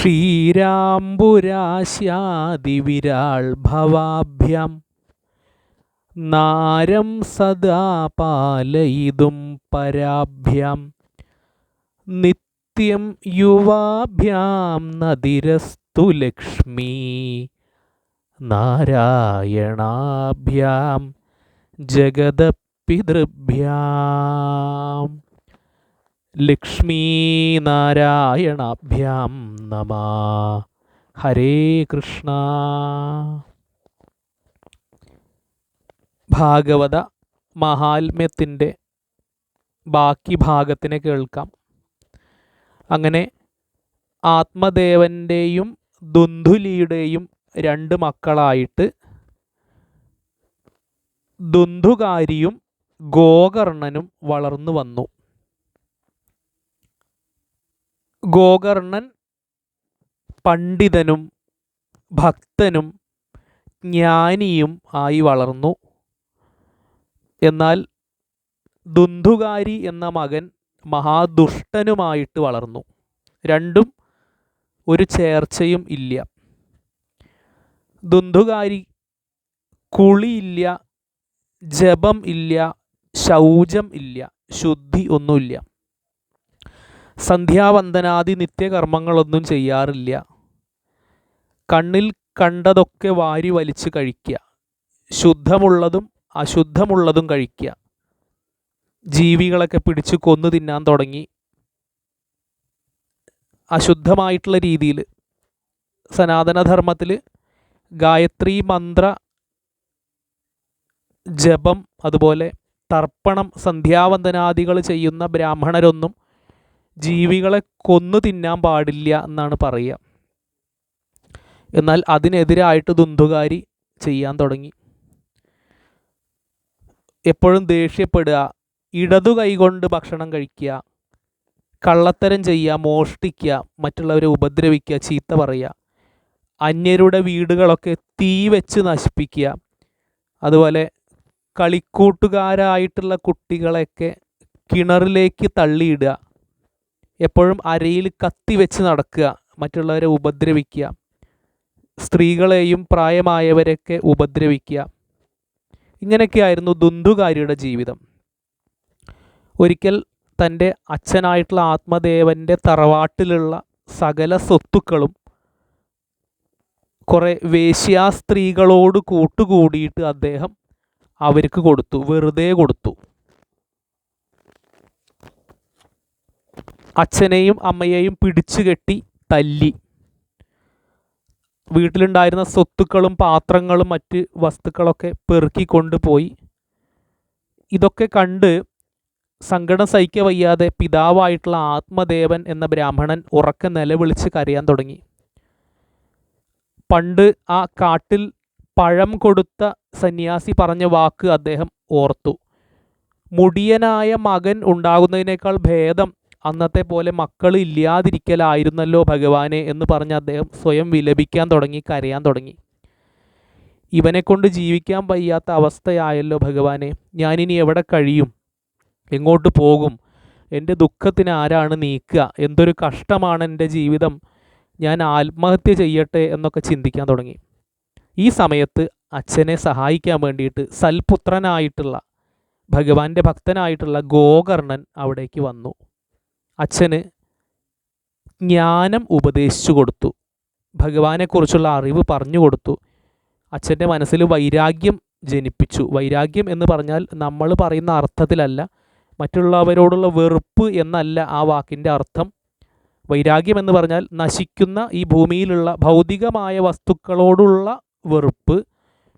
ക്ഷീരാംബുരാശാദിവിരാൾ ഭവാഭ്യം നാരം സദാ പാലയിതും പരാഭ്യം. നിത്യം യുവാഭ്യാം നദിരസ്തു ലക്ഷ്മി. നാരായണാഭ്യാം ജഗതപിതൃഭ്യാം. ലക്ഷ്മീനാരായണാഭ്യാം നമ. ഹരേ കൃഷ്ണ. ഭാഗവത മഹാത്മ്യത്തിന്റെ ബാക്കി ഭാഗത്തിനെ കേൾക്കാം. അങ്ങനെ ആത്മദേവന്റെയും ദുന്ധുലിയുടെയും രണ്ട് മക്കളായിട്ട് ദുന്ധുകാരിയും ഗോകർണനും വളർന്നു വന്നു. ഗോകർണൻ പണ്ഡിതനും ഭക്തനും ജ്ഞാനിയും ആയി വളർന്നു. എന്നാൽ ദുന്ധുകാരി എന്ന മകൻ മഹാദുഷ്ടനുമായിട്ട് വളർന്നു. രണ്ടും ഒരു ചേർച്ചയും ഇല്ല. ദുന്ധുകാരി കുളിയില്ല ജപം ഇല്ല ശൗചം ഇല്ല ശുദ്ധി ഒന്നുമില്ല. സന്ധ്യാവന്ദനാദി നിത്യകർമ്മങ്ങളൊന്നും ചെയ്യാറില്ല. കണ്ണിൽ കണ്ടതൊക്കെ വാരി വലിച്ച് കഴിക്കുക. ശുദ്ധമുള്ളതും അശുദ്ധമുള്ളതും കഴിക്കുക. ജീവികളൊക്കെ പിടിച്ച് കൊന്നു തിന്നാൻ തുടങ്ങി. അശുദ്ധമായിട്ടുള്ള രീതിയിൽ സനാതനധർമ്മത്തിൽ ഗായത്രി മന്ത്ര ജപം അതുപോലെ തർപ്പണം സന്ധ്യാവന്ദനാദികൾ ചെയ്യുന്ന ബ്രാഹ്മണരൊന്നും ജീവികളെ കൊന്നു തിന്നാൻ പാടില്ല എന്നാണ് പറയുക. എന്നാൽ അതിനെതിരായിട്ട് ദുന്ധുകാരി ചെയ്യാൻ തുടങ്ങി. എപ്പോഴും ദേഷ്യപ്പെടുക ഇടതു കൈകൊണ്ട് ഭക്ഷണം കഴിക്കുക കള്ളത്തരം ചെയ്യുക മോഷ്ടിക്കുക മറ്റുള്ളവരെ ഉപദ്രവിക്കുക ചീത്ത പറയുക അന്യരുടെ വീടുകളൊക്കെ തീ വെച്ച് നശിപ്പിക്കുക അതുപോലെ കളിക്കൂട്ടുകാരായിട്ടുള്ള കുട്ടികളെയൊക്കെ കിണറിലേക്ക് തള്ളിയിടുക എപ്പോഴും അരയിൽ കത്തി വെച്ച് നടക്കുക മറ്റുള്ളവരെ ഉപദ്രവിക്കുക സ്ത്രീകളെയും പ്രായമായവരെയൊക്കെ ഉപദ്രവിക്കുക. ഇങ്ങനെയൊക്കെയായിരുന്നു ദുന്ദുകാരിയുടെ ജീവിതം. ഒരിക്കൽ തന്റെ അച്ഛനായിട്ടുള്ള ആത്മദേവന്റെ തറവാട്ടിലുള്ള സകല സ്വത്തുക്കളും കുറേ വേശ്യാ സ്ത്രീകളോട് കൂട്ടുകൂടിയിട്ട് അദ്ദേഹം അവർക്ക് കൊടുത്തു വെറുതെ കൊടുത്തു. അച്ഛനെയും അമ്മയെയും പിടിച്ചു കെട്ടി തല്ലി. വീട്ടിലുണ്ടായിരുന്ന സ്വത്തുക്കളും പാത്രങ്ങളും മറ്റ് വസ്തുക്കളൊക്കെ പെറുക്കി കൊണ്ടുപോയി. ഇതൊക്കെ കണ്ട് സങ്കടം സഹിക്ക വയ്യാതെ പിതാവായിട്ടുള്ള ആത്മദേവൻ എന്ന ബ്രാഹ്മണൻ ഉറക്കെ നിലവിളിച്ച് കരയാൻ തുടങ്ങി. പണ്ട് ആ കാട്ടിൽ പഴം കൊടുത്ത സന്യാസി പറഞ്ഞ വാക്ക് അദ്ദേഹം ഓർത്തു. മുടിയനായ മകൻ ഉണ്ടാകുന്നതിനേക്കാൾ ഭേദം അന്നത്തെ പോലെ മക്കൾ ഇല്ലാതിരിക്കലായിരുന്നല്ലോ ഭഗവാനെ എന്ന് പറഞ്ഞ് അദ്ദേഹം സ്വയം വിലപിക്കാൻ തുടങ്ങി കരയാൻ തുടങ്ങി. ഇവനെക്കൊണ്ട് ജീവിക്കാൻ വയ്യാത്ത അവസ്ഥയായല്ലോ ഭഗവാനെ. ഞാനിനി എവിടെ കഴിയും? എങ്ങോട്ട് പോകും? എന്റെ ദുഃഖത്തിന് ആരാണ് നീക്കുക? എന്തൊരു കഷ്ടമാണ് എന്റെ ജീവിതം. ഞാൻ ആത്മഹത്യ ചെയ്യട്ടെ എന്നൊക്കെ ചിന്തിക്കാൻ തുടങ്ങി. ഈ സമയത്ത് അച്ഛനെ സഹായിക്കാൻ വേണ്ടിയിട്ട് സൽപുത്രനായിട്ടുള്ള ഭഗവാന്റെ ഭക്തനായിട്ടുള്ള ഗോകർണൻ അവിടേക്ക് വന്നു. അച്ഛന് ജ്ഞാനം ഉപദേശിച്ചു കൊടുത്തു. ഭഗവാനെക്കുറിച്ചുള്ള അറിവ് പറഞ്ഞു കൊടുത്തു. അച്ഛന്റെ മനസ്സിൽ വൈരാഗ്യം ജനിപ്പിച്ചു. വൈരാഗ്യം എന്ന് പറഞ്ഞാൽ നമ്മൾ പറയുന്ന അർത്ഥത്തിലല്ല മറ്റുള്ളവരോടുള്ള വെറുപ്പ് എന്നല്ല ആ വാക്കിന്റെ അർത്ഥം. വൈരാഗ്യം എന്ന് പറഞ്ഞാൽ നശിക്കുന്ന ഈ ഭൂമിയിലുള്ള ഭൗതികമായ വസ്തുക്കളോടുള്ള വെറുപ്പ്.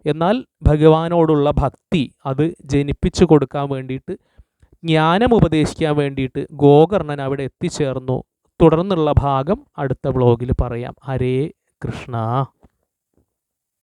എന്നാൽ ഭഗവാനോടുള്ള ഭക്തി അത് ജനിപ്പിച്ചു കൊടുക്കാൻ വേണ്ടിയിട്ട് ജ്ഞാനം ഉപദേശിക്കാൻ വേണ്ടിയിട്ട് ഗോകർണൻ അവിടെ എത്തിച്ചേർന്നു. തുടർന്നുള്ള ഭാഗം അടുത്ത ബ്ലോഗിൽ പറയാം. ഹരേ കൃഷ്ണ.